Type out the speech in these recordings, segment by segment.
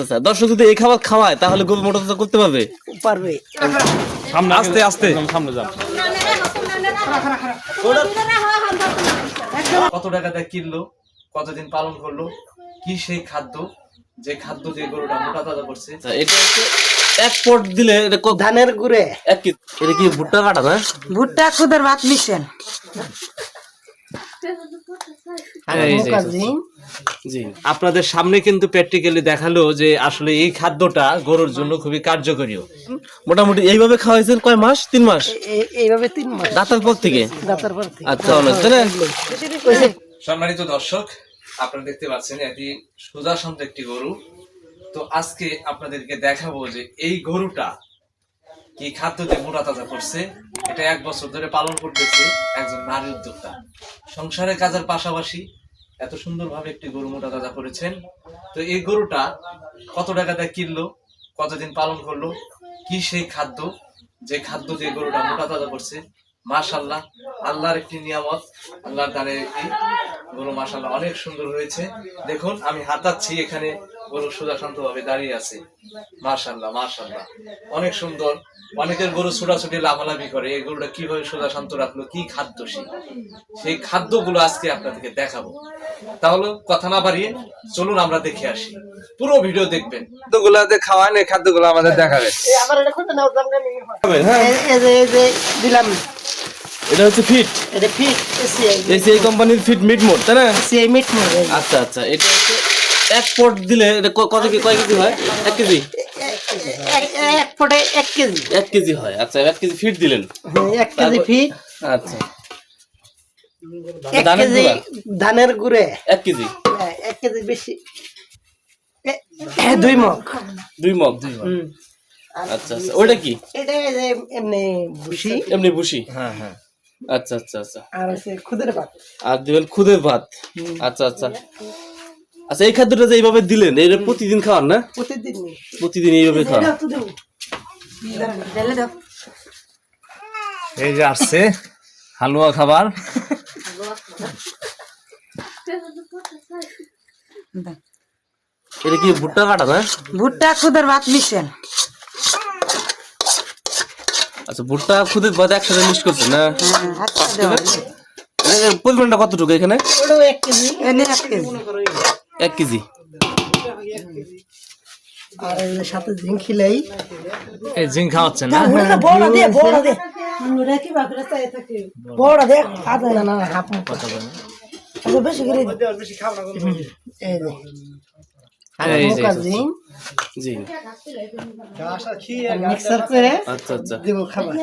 আচ্ছা আচ্ছা দর্শক যদি এই খাবার খাওয়ায় তাহলে গরু মোটা তাজা করতে পারবে। পারবে। সামনে আস্তে আস্তে সামনে যান কত টাকা দিয়ে কিনলো কতদিন পালন করল কি সেই খাদ্য যে খাদ্য দিয়ে গরুটা মোটা তাজা করছে? এটা হচ্ছে এক পট দিলে এটা ধানের গুড়ে। এক এটা কি ভুট্টা কাটা না? ভুট্টা খুদের ভাত মিশেন আপনাদের সামনে কিন্তু প্র্যাকটিক্যালি দেখাল যে আসলে এই খাদ্যটা গরুর জন্য খুবই কার্যকরীয় মোটামুটি এইভাবে খাওয়াইছেন কয় মাস? তিন মাস? এইভাবে তিন মাস। দাঁতার পর থেকে? দাঁতার পর আচ্ছা অনেক। সম্মানিত দর্শক আপনারা দেখতে পাচ্ছেন এটি সুজাসন্ত একটি গরু। তো আজকে আপনাদেরকে দেখাবো যে এই গরুটা কি খাদ্য দিয়ে মোটা তাজা করছে। এটা এক বছর ধরে পালন করতেছে একজন নারী উদ্যোক্তা। সংসারের কাজের পাশাপাশি এত সুন্দরভাবে একটি গরু মোটা তাজা করেছেন। তো এই গরুটা কত টাকা দিয়ে কিনলো? কতদিন পালন করল? কি সেই খাদ্য? যে খাদ্য দিয়ে গরুটা মোটা তাজা করছে মাশাল্লাহ আল্লাহর একটি নিয়ামত, আল্লাহর দানের একটি গরু মাশাল্লাহ অনেক সুন্দর হয়েছে। দেখুন, আমি হাতাচ্ছি এখানে গরু সোজা শান্ত ভাবে দাঁড়িয়ে আছে। মাশাল্লাহ মাশাল্লাহ অনেক সুন্দর। অনেকের গরু ছোটাছুটি লাভালাভি করে। এই গরুটা কীভাবে সোজা শান্ত রাখল? কি খাদ্য সেই সেই খাদ্যগুলো আজকে আপনাদেরকে দেখাবো। তাহলে কথা না বাড়িয়ে চলুন আমরা দেখে আসি। পুরো ভিডিও দেখবেন। খাদ্যগুলাতে খাওয়ান এই খাদ্যগুলো আমাদের দেখাবে হ্যাঁ। এই এই যে এই যে দিলাম। এটা হচ্ছে ফিট। এটা ফিট এসিআই। এই কোম্পানির ফিট মিট মোড তাই না? এসিআই মিট মরে আচ্ছা আচ্ছা এটা হচ্ছে এক পট দিলে এটা কত কি- কয় কেজি হয়? এক কেজি? এক ফটে এক কেজি। এক কেজি হয় আচ্ছা এক কেজি ফিট দিলেন। হ্যাঁ, এক কেজি ফিট আচ্ছা। এক ধানের কেজি ধানের গুড়ে। এক কেজি? হ্যাঁ, এক কেজি বেশি। এ- এ, দুই মগ। দুই মগ? দুই মগ। আচ্ছা আচ্ছা কি? এটা এমনি ভুসি। এমনি হ্যাঁ হ্যাঁ। আচ্ছা আচ্ছা আচ্ছা। আর আছে খুদের ভাত। আর দিবেন খুদের ভাত। আচ্ছা আচ্ছা। আচ্ছা এই খাদ্যটা যে এইভাবে দিলেন এটা প্রতিদিন খাওয়ান না? প্রতিদিন প্রতিদিন এইভাবে খাওয়ান। এই যে আসছে হালুয়া খাবার। এটা কি ভুট্টা কাটা না? ভুট্টা খুদের ভাত মিশেন। আচ্ছা ভুট্টা খুদের ভাত একসাথে মিক্স করছেন না? হ্যাঁ, পরিমাণটা কতটুকু এখানে? এক কেজি। এনে এক কেজি। এক কেজি। আর সাথে ঝিং খিলাই। এই জিং খাওয়াচ্ছেন না? বড় দে বড় দে। বড় দে আদা না না হাফ মুখ। কথা বেশি করে এই যে আর জি। মিক্সার করে আচ্ছা আচ্ছা। দেব খাবার।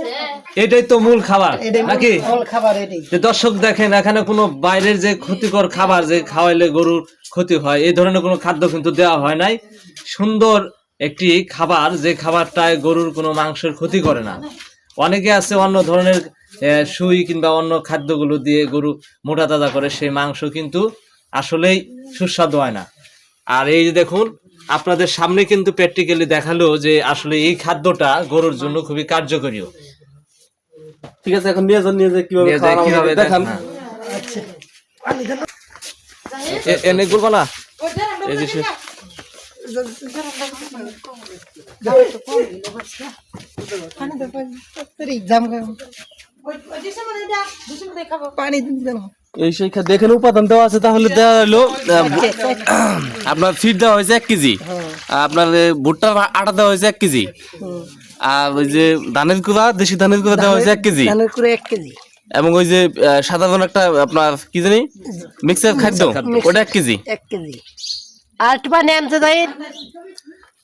এটাই তো মূল খাবার নাকি? মূল খাবার এটাই। যে দর্শক দেখেন এখানে কোনো বাইরের যে ক্ষতিকর খাবার যে খাওয়াইলে গরুর ক্ষতি হয় এই ধরনের কোনো খাদ্য কিন্তু দেওয়া হয় নাই। সুন্দর একটি খাবার যে খাবারটায় গরুর কোনো মাংসের ক্ষতি করে না। অনেকে আছে অন্য ধরনের আহ, সুই কিংবা অন্য খাদ্যগুলো দিয়ে গরু মোটা তাজা করে সেই মাংস কিন্তু আসলেই সুস্বাদু হয় না। আর এই যে দেখুন আপনাদের সামনে কিন্তু প্র্যাকটিক্যালি দেখাল যে আসলে এই খাদ্যটা গরুর জন্য খুবই কার্যকরীয়। ঠিক আছে এখন নিয়ে যান নিয়ে যান কীভাবে কীভাবে হবে দেখান। হ্যাঁ। আচ্ছা পানি এনে না এই যে সে- এক্সাম পানি দিন দেন। এই খাদ্য এখানে উপাদান দেওয়া আছে তাহলে দেওয়া হলো আপনার ফিট দেওয়া হয়েছে এক কেজি। আপনার ভুট্টার আটা দেওয়া হয়েছে এক কেজি। আর ওই যে ধানের গুঁড়া দেশি ধানের গুঁড়া দেওয়া হয়েছে এক কেজি। ধানের করে এক কেজি। এবং ওই যে সাধারণ একটা আপনার কি জানি? মিক্সার খাদ্য। ওটা এক কেজি। এক কেজি। আর একটু পানি আনতে যাই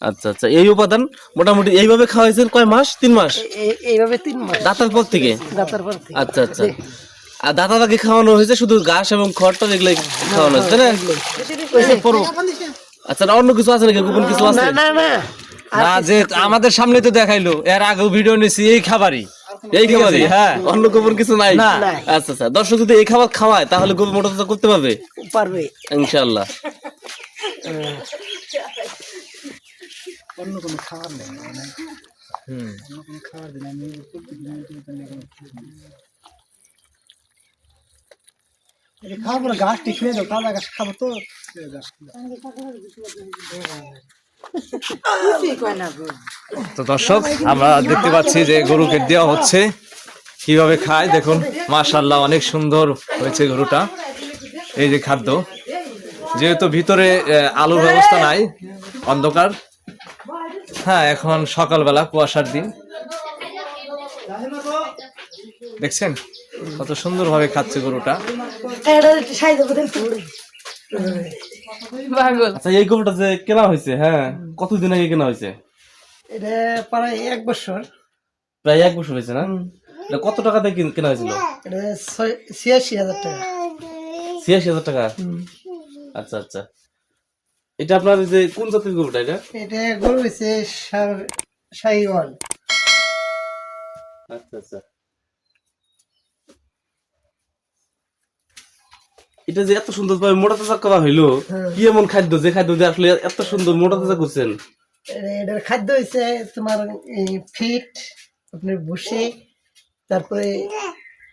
আচ্ছা আচ্ছা। এই উপাদান মোটামুটি এইভাবে খাওয়াইছেন কয় মাস? তিন মাস? এই- এইভাবে তিন মাস। দাঁতার পর থেকে? দাঁতার পর থেকে। আচ্ছা আচ্ছা। আর দাদা আগে খাওয়ানো হয়েছে শুধু ঘাস এবং খড়টা এগুলো খাওয়ানো হয়েছে তাই না? আচ্ছা অন্য কিছু আছে নাকি? গোপন কিছু আছে? না না যে আমাদের সামনে তো দেখাইলো এর আগেও ভিডিও নিছি এই খাবারই। এই খাবারই হ্যাঁ। অন্য গোপন কিছু নাই। না। আচ্ছা আচ্ছা দর্শক যদি এই খাবার খাওয়ায় তাহলে গরু মোটা করতে পারবে? পারবে। ইনশাআল্লাহ। খাব ঘাস ঠিক হয়ে যাও তাজা তো। তো দর্শক, আমরা দেখতে পাচ্ছি যে গরুকে দেওয়া হচ্ছে। কীভাবে খায়, দেখুন মাশাল্লাহ অনেক সুন্দর হয়েছে গরুটা। এই যে খাদ্য। যেহেতু ভিতরে আলোর ব্যবস্থা নাই, অন্ধকার। হ্যাঁ এখন সকালবেলা কুয়াশার দিন। দেখছেন? কত সুন্দর ভাবে খাচ্ছে গরুটা। আচ্ছা এই গরুটা যে কেনা হয়েছে হ্যাঁ কতদিন আগে কেনা হয়েছে? এটা প্রায় এক বছর। প্রায় এক বছর হয়েছে না? এটা কত টাকা দিয়ে কেনা হয়েছিল? এটা ছয়- ছিয়াশি হাজার টাকা। ছিয়াশি হাজার টাকা? আচ্ছা আচ্ছা। এটা আপনার যে কোন জাতের গরুটা এটা? এটা গরু হয়েছে শাহিওয়াল আচ্ছা আচ্ছা। এটা যে এত সুন্দর ভাবে মোটা তাজা করা হইল কি এমন খাদ্য যে খাদ্য দিয়ে আসলে এত সুন্দর মোটা তাজা করছেন এটার খাদ্য হয়েছে তোমার ফিট আপনার ভুসি তারপরে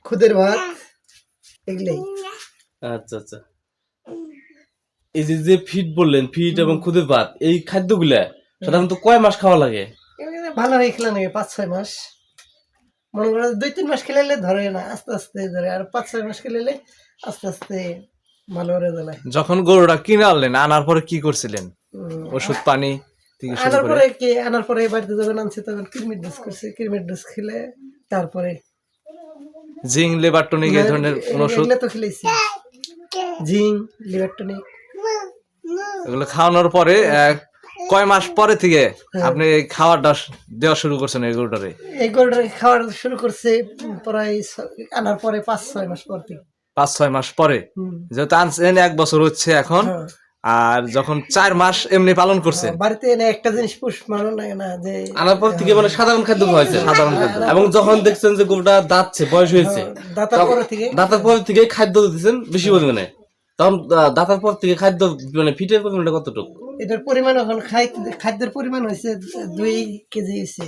খুদের ভাত এগুলোই। আচ্ছা আচ্ছা। এই যে যে ফিট বললেন ফিট এবং খুদের ভাত এই খাদ্যগুলা সাধারণত কয় মাস খাওয়া লাগে? ভালো হয়ে খেলে নাকি পাঁচ ছয় মাস। মনে করো দুই তিন মাস খেলে ধরে না আস্তে আস্তে ধরে আর পাঁচ ছয় মাস খেলে আস্তে আস্তে ভালো করে জ্বালায় যখন গরুটা কিনে আনলেন আনার পরে কি করছিলেন? ওষুধ পানি আনার পরে কি আনার পরে বাড়িতে যখন আনছি তখন কিরমিট ডোজ করছে কিরমিট ডোজ খেলে তারপরে জিং লেবার টনিক এই ধরনের ওষুধ? তো খেলেছি। জিং লিভার টনিক। এগুলো খাওয়ানোর পরে কয় মাস পরে থেকে আপনি এই খাওয়াটা দেওয়া শুরু করছেন এই গরুটারে? এই গরুটা খাওয়ার শুরু করছে প্রায় আনার পরে পাঁচ ছয় মাস পর থেকে। পাঁচ ছয় মাস পরে। যেহেতু আনছেন এক বছর হচ্ছে এখন। হ্যাঁ। আর যখন চার মাস এমনি পালন করছেন? বাড়িতে এনে একটা জিনিস পুষ মানো না না যে আনার পর থেকে মানে সাধারণ খাদ্য খাওয়াইছে সাধারণ খাদ্য। এবং যখন দেখছেন যে গরুটা দাঁতছে বয়স হয়েছে দাতার পরে থেকে দাঁতার পর থেকে খাদ্য দিতেছেন বেশি পরিমাণে। তখন দাঁতার পর থেকে খাদ্য মানে ফিটের পরিমাণটা কতটুকু? এটার পরিমাণ এখন খাই খাদ্যের পরিমাণ হয়েছে দুই কেজি হয়েছে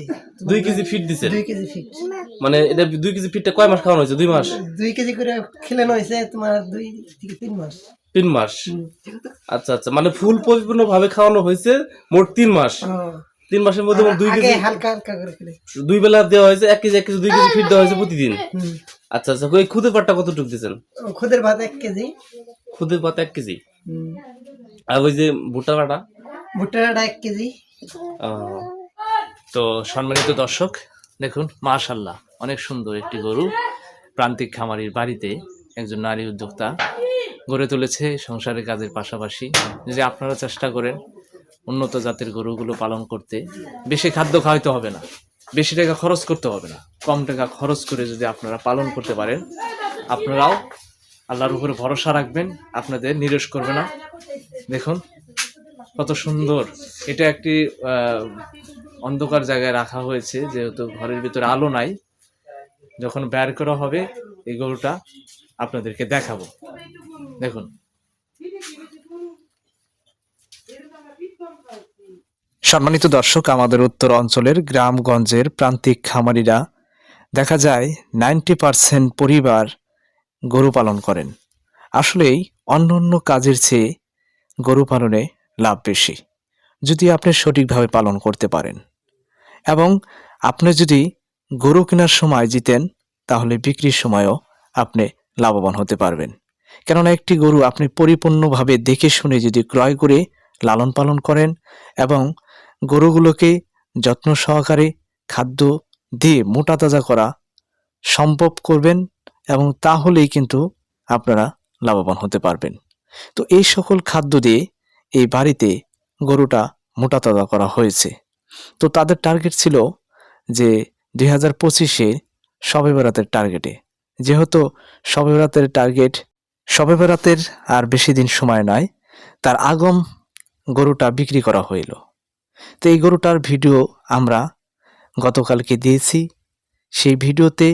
দুই কেজি ফিট দিছে? দুই কেজি ফিট মানে এটা দুই কেজি ফিটটা কয় মাস খাওয়ানো হয়েছে? দুই মাস? দুই কেজি করে খেলানো হয়েছে তোমার দুই থেকে তিন মাস। তিন মাস? আচ্ছা আচ্ছা। মানে ফুল পরিপূর্ণ ভাবে খাওয়ানো হয়েছে মোট তিন মাস। তিন মাসের মধ্যে দুই কেজি? হালকা হালকা করে খেলে। দুই বেলা দেওয়া হয়েছে এক কেজি এক কেজি দুই কেজি ফিট দেওয়া হয়েছে প্রতিদিন? আচ্ছা আচ্ছা। ওই খুদের পাটটা কতটুকু দিয়েছেন? খুদের ভাত এক কেজি। খুদের পাতা এক কেজি? আর ওই যে ভুট্টা কাটা ভুট্টার ডাটা এক কেজি। তো সম্মানিত দর্শক দেখুন মাশাল্লাহ অনেক সুন্দর একটি গরু প্রান্তিক খামারির বাড়িতে একজন নারী উদ্যোক্তা গড়ে তুলেছে সংসারের কাজের পাশাপাশি। যদি আপনারা চেষ্টা করেন উন্নত জাতের গরুগুলো পালন করতে বেশি খাদ্য খাওয়াইতে হবে না বেশি টাকা খরচ করতে হবে না কম টাকা খরচ করে যদি আপনারা পালন করতে পারেন আপনারাও আল্লাহর উপরে ভরসা রাখবেন, আপনাদের নিরেশ করবে না। দেখুন, কত সুন্দর। এটা একটি অন্ধকার জায়গায় রাখা হয়েছে, যেহেতু ঘরের ভিতরে আলো নাই। যখন বের করা হবে, এই গরুটা আপনাদেরকে দেখাবো। দেখুন। সম্মানিত দর্শক, আমাদের উত্তর অঞ্চলের গ্রামগঞ্জের প্রান্তিক খামারিরা, দেখা যায় নাইনটি পার্সেন্ট পরিবার গরু পালন করেন। আসলেই অন্য অন্য কাজের চেয়ে গরু পালনে লাভ বেশি, যদি আপনি সঠিকভাবে পালন করতে পারেন। এবং আপনি যদি গরু কেনার সময় জিতেন, তাহলে বিক্রির সময়ও আপনি লাভবান হতে পারবেন। কেননা একটি গরু আপনি পরিপূর্ণভাবে দেখে শুনে যদি ক্রয় করে লালন পালন করেন এবং গরুগুলোকে যত্ন সহকারে খাদ্য দিয়ে মোটা তাজা করা সম্ভব করবেন এবং তাহলেই কিন্তু আপনারা লাভবান হতে পারবেন। তো এই সকল খাদ্য দিয়ে এই বাড়িতে গরুটা মোটা তাজা করা হয়েছে। তো তাদের টার্গেট ছিল যে দুই হাজার পঁচিশে শবে বেড়াতের টার্গেটে যেহেতু শবে বেড়াতের টার্গেট শবে বেড়াতের আর বেশি দিন সময় নয় তার আগম গরুটা বিক্রি করা হইল। তো এই গরুটার ভিডিও আমরা গতকালকে দিয়েছি। সেই ভিডিওতে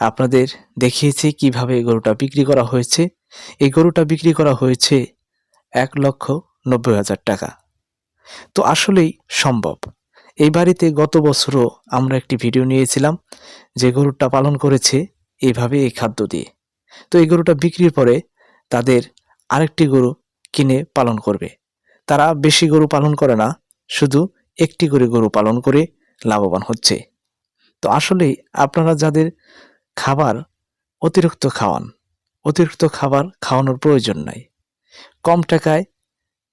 আপনাদের দেখিয়েছি কীভাবে এই গরুটা বিক্রি করা হয়েছে। এই গরুটা বিক্রি করা হয়েছে এক লক্ষ নব্বই হাজার টাকা। তো আসলেই সম্ভব। এই বাড়িতে গত বছরও আমরা একটি ভিডিও নিয়েছিলাম যে গরুটা পালন করেছে এইভাবে এই খাদ্য দিয়ে। তো এই গরুটা বিক্রির পরে তাদের আরেকটি গরু কিনে পালন করবে। তারা বেশি গরু পালন করে না, শুধু একটি করে গরু পালন করে লাভবান হচ্ছে। তো আসলেই আপনারা যাদের খাবার, অতিরিক্ত খাওয়ান। অতিরিক্ত খাবার খাওয়ানোর প্রয়োজন নাই। কম টাকায়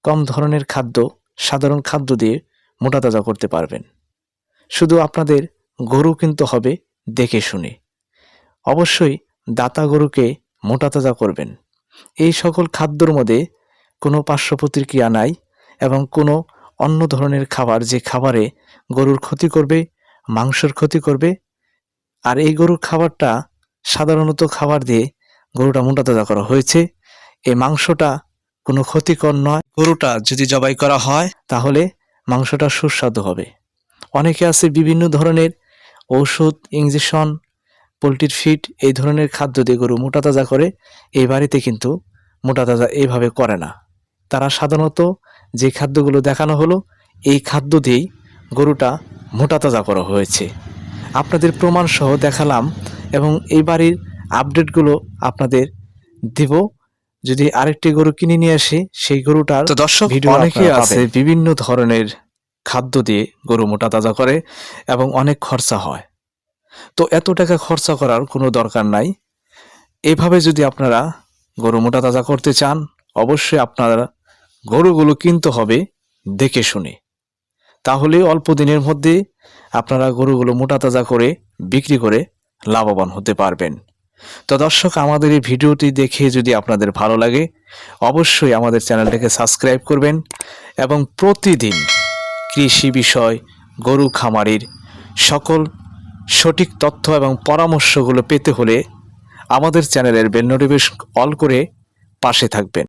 কম ধরনের খাদ্য, সাধারণ খাদ্য দিয়ে মোটা তাজা করতে পারবেন। শুধু আপনাদের গরু কিন্তু হবে দেখে শুনে। অবশ্যই দাতা গরুকে মোটা তাজা করবেন। এই সকল খাদ্যর মধ্যে কোনো পার্শ্ব প্রতিক্রিয়া নাই এবং কোনো অন্য ধরনের খাবার যে খাবারে গরুর ক্ষতি করবে, মাংসের ক্ষতি করবে আর এই গরুর খাবারটা সাধারণত খাবার দিয়ে গরুটা মোটা তাজা করা হয়েছে। এই মাংসটা কোনো ক্ষতিকর নয়। গরুটা যদি জবাই করা হয়, তাহলে মাংসটা সুস্বাদু হবে। অনেকে আছে বিভিন্ন ধরনের ঔষধ ইঞ্জেকশন পোলট্রির ফিড, এই ধরনের খাদ্য দিয়ে গরু মোটা তাজা করে। এই বাড়িতে কিন্তু মোটা তাজা এইভাবে করে না। তারা সাধারণত যে খাদ্যগুলো দেখানো হলো, এই খাদ্য দিয়েই গরুটা মোটা তাজা করা হয়েছে। আপনাদের প্রমাণ সহ দেখালাম এবং এই বাড়ির আপডেটগুলো আপনাদের দিব। যদি আরেকটি গরু কিনে নিয়ে আসি সেই গরুটার দর্শক ভিডিও অনেকে আছে বিভিন্ন ধরনের খাদ্য দিয়ে গরু মোটা তাজা করে এবং অনেক খরচা হয়। তো এত টাকা খরচা করার কোনো দরকার নাই। এভাবে যদি আপনারা গরু মোটা তাজা করতে চান অবশ্যই আপনারা গরুগুলো কিনতে হবে দেখে শুনে। তাহলে অল্প দিনের মধ্যে আপনারা গরুগুলো মোটা তাজা করে বিক্রি করে লাভবান হতে পারবেন। তো দর্শক, আমাদের এই ভিডিওটি দেখে যদি আপনাদের ভালো লাগে, অবশ্যই আমাদের চ্যানেলটাকে সাবস্ক্রাইব করবেন এবং প্রতিদিন কৃষি বিষয়, গরু খামারির সকল সঠিক তথ্য এবং পরামর্শগুলো পেতে হলে আমাদের চ্যানেলের বেল নোটিফিকেশন অল করে পাশে থাকবেন।